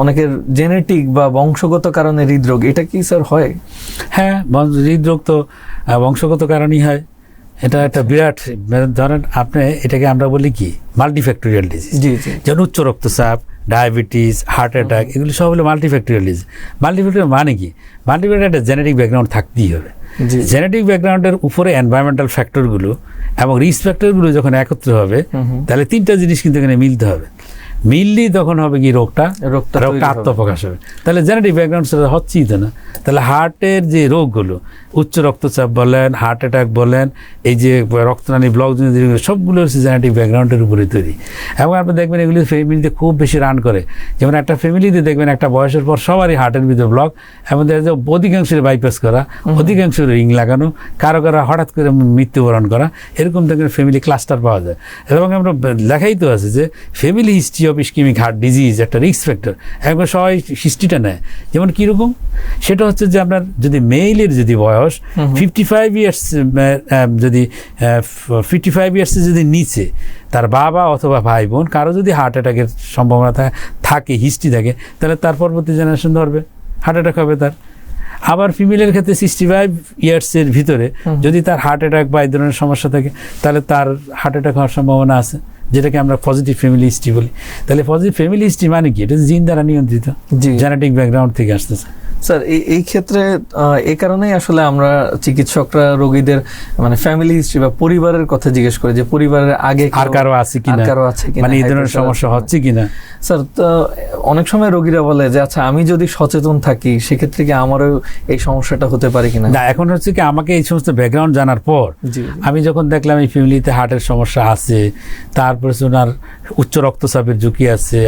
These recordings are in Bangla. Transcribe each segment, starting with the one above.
অনেকের জেনেটিক বা বংশগত কারণে হৃদরোগ এটা কি স্যার হয়? হ্যাঁ হৃদরোগ তো বংশগত কারণেই হয়। এটা একটা বিরাট ধরেন আপনি এটাকে আমরা বলি কি মাল্টিফ্যাক্টোরিয়াল ডিজিজ যেমন উচ্চ রক্তচাপ ডায়াবেটিস হার্ট অ্যাটাক এগুলি সব হলো মাল্টিফ্যাক্টোরিয়াল ডিজিজ মাল্টিফ্যাক্টোরিয়াল মানে কি? মাল্টিফ্যাক্টোরিয়াল একটা জেনেটিক ব্যাকগ্রাউন্ড থাকতেই হবে। জেনেটিক ব্যাকগ্রাউন্ডের উপরে এনভায়রনমেন্টাল ফ্যাক্টরগুলো এবং রিস্ক ফ্যাক্টরগুলো যখন একত্র হবে। তাহলে তিনটা জিনিস কিন্তু এখানে মিলতে হবে। মিললেই তখন হবে কি রোগটা? রোগটা রোগটা আত্মপ্রকাশ হবে। তাহলে জেনেটিক ব্যাকগ্রাউন্ড সেটা হচ্ছেই তো না। তাহলে হার্টের যে রোগগুলো উচ্চ রক্তচাপ বলেন হার্ট অ্যাটাক বলেন এই যে রক্তনালী ব্লক সবগুলো হচ্ছে জেনেটিক ব্যাকগ্রাউন্ডের উপরে তৈরি। এবং আপনি দেখবেন এগুলি ফ্যামিলিতে খুব বেশি রান করে। যেমন একটা ফ্যামিলিতে দেখবেন একটা বয়সের পর সবারই হার্টের ভিতরে ব্লক এবং দেখা যায় অধিকাংশের বাইপাস করা অধিকাংশের রিং লাগানো কারও কারও হঠাৎ করে মৃত্যুবরণ করা এরকম দেখবেন ফ্যামিলি ক্লাস্টার পাওয়া যায়। এবং আমরা লেখাই তো আছে যে family history of ischaemic heart disease একটা রিস্ক ফ্যাক্টর একবার সবাই হিস্ট্রিটা নেয়। যেমন কীরকম? সেটা হচ্ছে যে আপনার যদি মেইলের যদি বয়স ফিফটি ফাইভ ইয়ার্স যদি ফিফটি ফাইভ ইয়ার্সের যদি নিচে তার বাবা অথবা ভাই বোন কারও যদি হার্ট অ্যাটাকের সম্ভাবনা থাকে হিস্ট্রি থাকে তাহলে তার পরবর্তী জেনারেশন ধরবে। হার্ট অ্যাটাক হবে তার। আবার ফিমেলের ক্ষেত্রে সিক্সটি ফাইভ ইয়ার্সের ভিতরে যদি তার হার্ট অ্যাটাক বা এই ধরনের সমস্যা থাকে তাহলে তার হার্ট অ্যাটাক হওয়ার সম্ভাবনা আছে। যেটাকে আমরা পজিটিভ ফ্যামিলি হিস্ট্রি বলি। তাহলে পজিটিভ ফ্যামিলি হিস্ট্রি মানে কি? এটা জিন দ্বারা নিয়ন্ত্রিত। জেনেটিক ব্যাকগ্রাউন্ড থেকে আসতেছে। স্যার এই ক্ষেত্রে এই কারণেই আসলে আমরা চিকিৎসকরা রোগীদের মানে ফ্যামিলি হিস্ট্রি বা পরিবারের কথা জিজ্ঞেস করি যে পরিবারের আগে আর কারও আছে কিনা? কারও আছে কিনা মানে এই ধরনের সমস্যা হচ্ছে কিনা? স্যার তো অনেক সময় রোগীরা বলে যে আচ্ছা আমি যদি সচেতন থাকি সেক্ষেত্রে কি আমারও এই সমস্যাটা হতে পারে কিনা? না এখন হচ্ছে কি আমাকে এই সমস্ত ব্যাকগ্রাউন্ড জানার পর আমি যখন দেখলাম এই ফ্যামিলিতে হার্টের সমস্যা আছে তারপরে ওনার উচ্চ রক্তচাপের ঝুঁকি আছে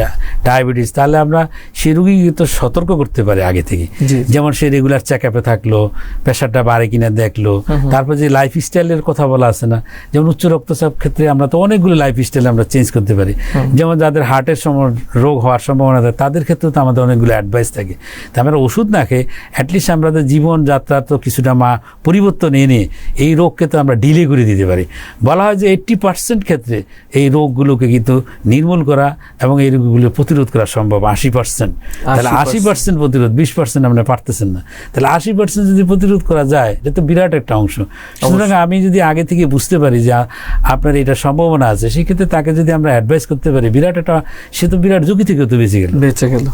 ডায়াবেটিস তাহলে আমরা সেই রুগীকে তো সতর্ক করতে পারি আগে থেকে। যেমন সে রেগুলার চেক আপে থাকল প্রেশারটা বাড়ে কিনা দেখল তারপর যে লাইফ স্টাইলের কথা বলা আছে না যেমন উচ্চ রক্তচাপ ক্ষেত্রে আমরা তো অনেকগুলো লাইফ স্টাইল আমরা চেঞ্জ করতে পারি। যেমন যাদের হার্টের রোগ হওয়ার সম্ভাবনা থাকে তাদের ক্ষেত্রে তো আমাদের অনেকগুলো অ্যাডভাইস থাকে। তা আমরা ওষুধ না খেয়ে অ্যাটলিস্ট আমাদের জীবনযাত্রা তো কিছুটা মা পরিবর্তন এনে এই রোগকে তো আমরা ডিলে করে দিতে পারি। বলা হয় যে এইট্টি পার্সেন্ট ক্ষেত্রে এই রোগগুলোকে কিন্তু নির্মূল করা এবং এই রোগগুলো প্রতিরোধ করা সম্ভব আশি পার্সেন্ট তাহলে আশি পার্সেন্ট প্রতিরোধ বিশ পার্সেন্ট আমরা পারতেছেন না। তাহলে আশি পার্সেন্ট যদি প্রতিরোধ করা যায় এটা তো বিরাট একটা অংশ। সুতরাং আমি যদি আগে থেকে বুঝতে পারি যে আপনার এটা সম্ভাবনা আছে সেক্ষেত্রে তাকে যদি আমরা অ্যাডভাইস করতে পারি বিরাট একটা সে তো বিরাট ঝুঁকি থেকেও তো বেঁচে গেল। বেঁচে গেল।